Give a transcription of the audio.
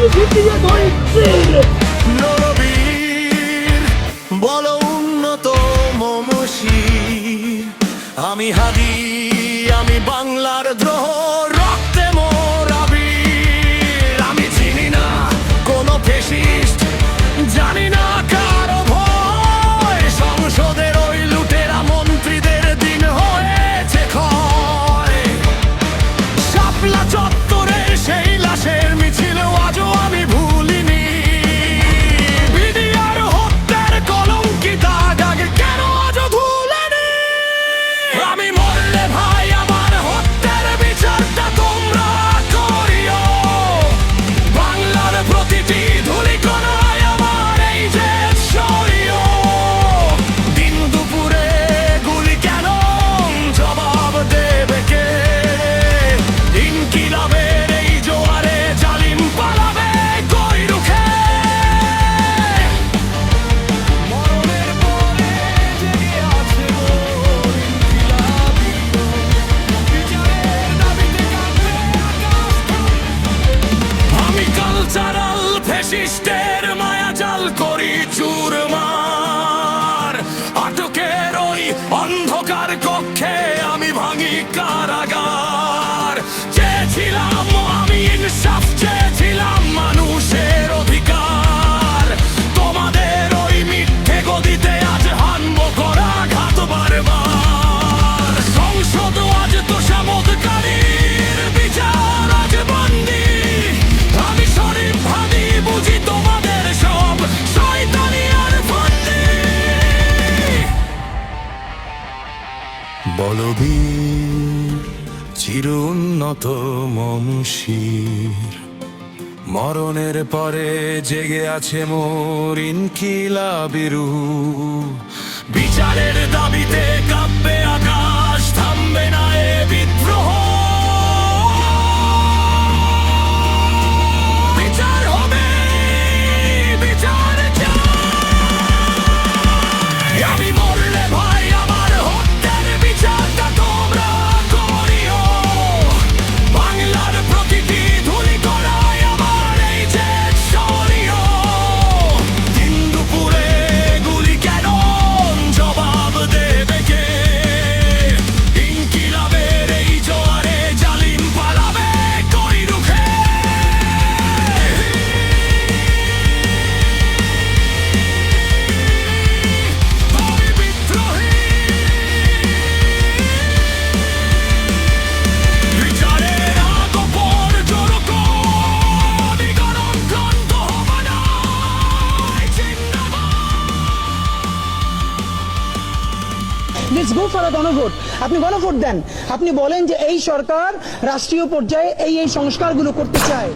আমি ভিটিয়ে মমসি আমি হাদি আমি বাংলার দ্রোহ। ফ্যাসিস্টের মায়াজাল করি চুরমার আটকের ওই অন্ধকার কক্ষে আমি ভাঙি কারাগার। চেয়েছিলাম কবির চির উন্নত মনুষীর। মরণের পরে জেগে আছে মোর ইনকিলা বিরু বিচারের দাবিতে কাব্যে আকাশ, থামবে না এ বিদ্রোহ। আমি মরলে ভাই গো ফর গণভোট, আপনি গণভোট দেন। আপনি বলেন যে এই সরকার রাষ্ট্রীয় পর্যায়ে এই এই সংস্কারগুলো করতে চায়।